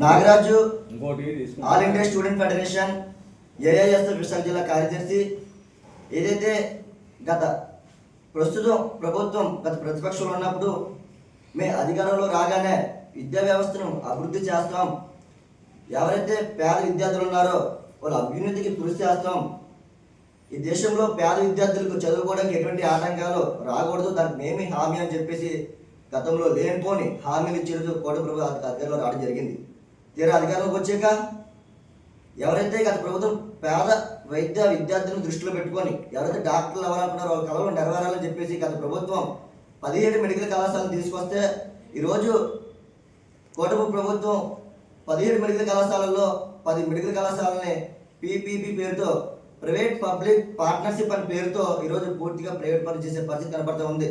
Nagaraju. All India student federation AIS Visakha జిల్లా కార్యదర్శి ఏదైతే గత ప్రస్తుతం ప్రభుత్వం గత ప్రతిపక్షంలో ఉన్నప్పుడు మే అధికారంలో రాగానే విద్యా వ్యవస్థను అభివృద్ధి చేస్తాం ఎవరైతే పేద విద్యార్థులు ఉన్నారో వాళ్ళ అభ్యున్నతికి కృషి చేస్తాం ఈ దేశంలో పేద విద్యార్థులకు చదువుకోవడానికి ఎటువంటి ఆటంకాలు రాకూడదు దానికి మేమే హామీ అని చెప్పేసి గతంలో లేనిపోని హామీలు ఇచ్చేది కోటి ప్రభు అధికారంలో రావడం జరిగింది తీరా అధికారంలోకి వచ్చాక ఎవరైతే గత ప్రభుత్వం పేద వైద్య విద్యార్థులను దృష్టిలో పెట్టుకొని ఎవరైతే డాక్టర్లు అవ్వాలనుకున్నారో వాళ్ళ కలవలు నెరవేరాలని చెప్పేసి గత ప్రభుత్వం పదిహేడు మెడికల్ కళాశాలను తీసుకొస్తే ఈరోజు కూటమి ప్రభుత్వం పదిహేడు మెడికల్ కళాశాలల్లో పది మెడికల్ కళాశాలని పీపీపీ పేరుతో ప్రైవేట్ పబ్లిక్ పార్ట్నర్షిప్ అనే పేరుతో ఈరోజు పూర్తిగా ప్రైవేట్ పని చేసే పరిస్థితి కనబడుతూ ఉంది.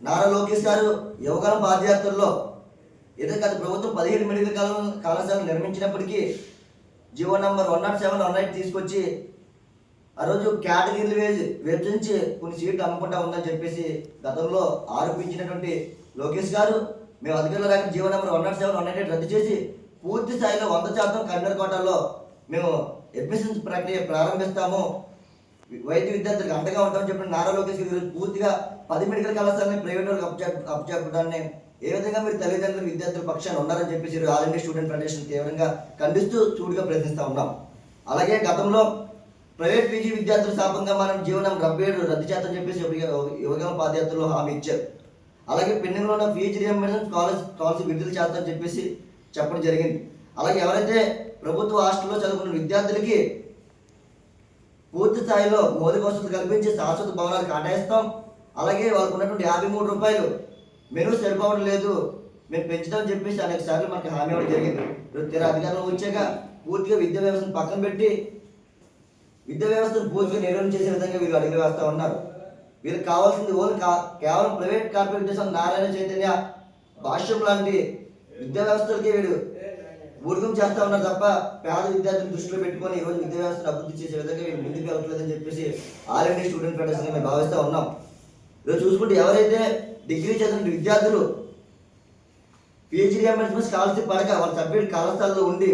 నారా లోకేష్ గారు యువగలం పాదయాత్రల్లో ఏదో గత ప్రభుత్వం పదిహేడు మెడికల్ కాలం కళాశాలలు నిర్మించినప్పటికీ GO number one nought seven one eight తీసుకొచ్చి ఆ రోజు కేటగిరీలు వేసి విభజించి కొన్ని సీట్లు అమ్ముకుంటా ఉందని చెప్పేసి గతంలో ఆరోపించినటువంటి లోకేష్ గారు మేము అధికారులు రాక GO number one nought seven one eight రద్దు చేసి పూర్తి స్థాయిలో వంద శాతం కన్నర్ కోటాలో మేము అడ్మిషన్స్ ప్రక్రియ ప్రారంభిస్తాము. వైద్య విద్యార్థులకు అండగా ఉంటామని చెప్పిన నారా లోకేష్ గారు పూర్తిగా పది మెడికల్ కళాశాలని ప్రైవేట్ వాళ్ళకి అప్పచెప్ అప్పచెప్పడాన్ని ఏ విధంగా మీరు తల్లిదండ్రులు విద్యార్థుల పక్షాన్ని ఉన్నారని చెప్పేసి ఆల్ ఇండియా స్టూడెంట్ ఫెడరేషన్ తీవ్రంగా ఖండిస్తూ చూడుగా ప్రయత్నిస్తూ ఉన్నాం. అలాగే గతంలో ప్రైవేట్ పీజీ విద్యార్థుల శాపంగా మనం జీవనం డెబ్బై ఏడు రద్దు చేద్దని చెప్పేసి యువగం పాదయాత్రలో హామీ ఇచ్చారు. అలాగే పెండింగ్లో ఉన్న ఫీజు రియంబర్స్మెంట్ స్కాలర్స్ స్కాలర్షిప్ విడుదల చేస్తారని చెప్పేసి చెప్పడం జరిగింది. అలాగే ఎవరైతే ప్రభుత్వ హాస్టల్లో చదువుకున్న విద్యార్థులకి పూర్తి స్థాయిలో మౌలిక వసతులు కల్పించి శాశ్వత భవనాలు కేటాయిస్తాం అలాగే వాళ్ళకు ఉన్నటువంటి యాభై మూడు రూపాయలు మెనూ సరిపోవడం లేదు. మేము పెంచుతామని చెప్పేసి అనేక సార్లు మనకి హామీ ఇవ్వడం జరిగింది. ఇప్పుడు తీరా అధికారంలో వచ్చాక పూర్తిగా విద్యా వ్యవస్థను పక్కన పెట్టి విద్యా వ్యవస్థను పూర్తిగా నిర్వహణ చేసే విధంగా వీళ్ళు అడిగి వేస్తూ ఉన్నారు. వీళ్ళకి కావాల్సింది ఓన్లీ కా కేవలం ప్రైవేట్ కార్పొరేట్ నారాయణ చైతన్య భాష్యం లాంటి విద్యా వ్యవస్థలకి వీడు ఊరుగం చేస్తా ఉన్నారు తప్ప పేద విద్యార్థులు దృష్టిలో పెట్టుకొని ఈరోజు విద్యా వ్యవస్థను అభివృద్ధి చేసే విధంగా వీళ్ళు ముందుకు వెళ్ళట్లేదని చెప్పేసి ఆల్ ఇండియా స్టూడెంట్ ఫెడరేషన్ మేము భావిస్తూ ఉన్నాం. ఈరోజు చూసుకుంటే ఎవరైతే డిగ్రీ చదివిన విద్యార్థులు పిహెచ్డీ రియంబర్స్మెంట్ స్కాలర్షిప్ పడక వాళ్ళ సభ్యుడు కళాశాలలో ఉండి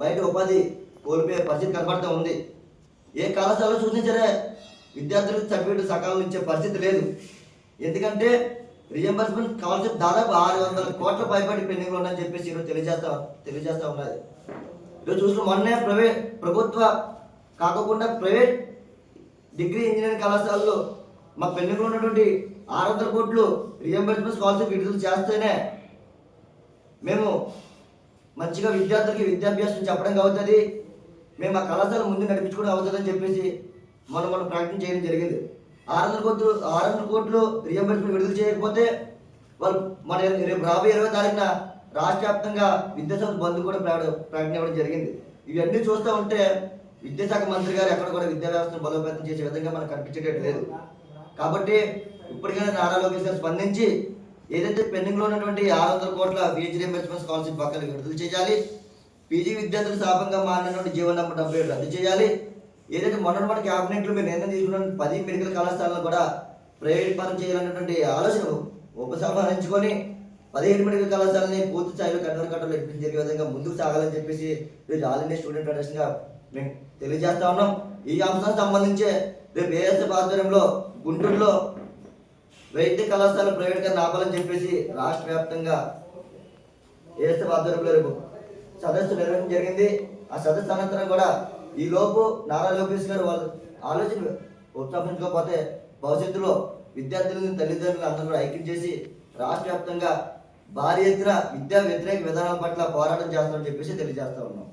బయట ఉపాధి కోల్పోయే పరిస్థితి కనబడుతూ ఉంది. ఏ కళాశాలలో చూసినా సరే విద్యార్థులకు సభ్యుడు సకాలం ఇచ్చే పరిస్థితి లేదు. ఎందుకంటే రియంబర్స్మెంట్ స్కాలర్షిప్ దాదాపు ఆరు వందల కోట్ల పైబడి పెండింగ్లో ఉందని చెప్పేసి ఈరోజు తెలియజేస్తా తెలియజేస్తా ఉన్నది. ఈరోజు చూసిన మొన్నే ప్రైవేట్ ప్రభుత్వ కాకుండా ప్రైవేట్ డిగ్రీ ఇంజనీరింగ్ కళాశాలలో మా పెండింగ్లో ఉన్నటువంటి ఆరు వందల కోట్లు రియంబర్స్మెంట్ స్కాలర్షిప్ విడుదల చేస్తేనే మేము మంచిగా విద్యార్థులకి విద్యాభ్యాసం చెప్పడానికి అవుతుంది. మేము ఆ కళాశాల ముందు నడిపించుకోవడం అవుతుందని చెప్పేసి మనం మనం ప్రకటన చేయడం జరిగింది. ఆరు వందల కోట్లు ఆరు వందల కోట్లు రియంబర్స్మెంట్ విడుదల చేయకపోతే వాళ్ళు మన రేపు రాబోయే ఇరవై తారీఖున రాష్ట్ర వ్యాప్తంగా విద్యాశాఖ బంధు కూడా ప్రకట- ప్రకటన ఇవ్వడం జరిగింది. ఇవన్నీ చూస్తూ ఉంటే విద్యాశాఖ మంత్రి గారు ఎక్కడ కూడా విద్యా వ్యవస్థను బలోపేతం చేసే విధంగా మనకు కనిపించేటట్టు లేదు. కాబట్టి ఇప్పటికైనా నారా లోకేష్ గారు స్పందించి ఏదైతే పెండింగ్లో ఉన్నటువంటి ఆరు వందల కోట్ల పీజీ రియంబర్స్మెంట్ స్కాలర్షిప్ పక్కన విడుదల చేయాలి పీజీ విద్యార్థులు శాపంగా మారినటువంటి జీవన నంబర్ డెబ్బై ఏడు రద్దు చేయాలి ఏదైతే మొన్న మన క్యాబినెట్లో మీరు నిర్ణయం తీసుకున్న పది మెడికల్ కళాశాలను కూడా ప్రైవేట్ పరం చేయాలన్నటువంటి ఆలోచన ఉపసంహరించుకొని పదిహేను మెడికల్ కళాశాలని పూర్తి స్థాయిలో కట్టడ కట్టలు ఎడ్మిషన్ జరిగే విధంగా ముందుకు సాగాలని చెప్పేసి ఈరోజు ఆల్ ఇండియా స్టూడెంట్ ఫెడరేషన్గా మేము తెలియజేస్తా ఉన్నాం. ఈ అంశానికి సంబంధించి రేపు ఏఎస్ఎఫ్ ఆధ్వర్యంలో గుంటూరులో వైద్య కళాశాల ప్రైవేట్గా చెప్పేసి రాష్ట్ర వ్యాప్తంగా ఏఎస్ఎఫ్ ఆధ్వర్యంలో రేపు సదస్సు నిర్వహించడం జరిగింది. ఆ సదస్సు అనంతరం కూడా ఈ లోపు నారా లోకేష్ గారు వాళ్ళు ఆలోచన ఉత్సాహించకపోతే భవిష్యత్తులో విద్యార్థులను తల్లిదండ్రులు అందరూ కూడా ఐక్యం చేసి రాష్ట్ర వ్యాప్తంగా భారీ ఎత్తున విద్యా వ్యతిరేక విధానాల పట్ల పోరాటం చేస్తామని చెప్పేసి తెలియజేస్తా ఉన్నాం.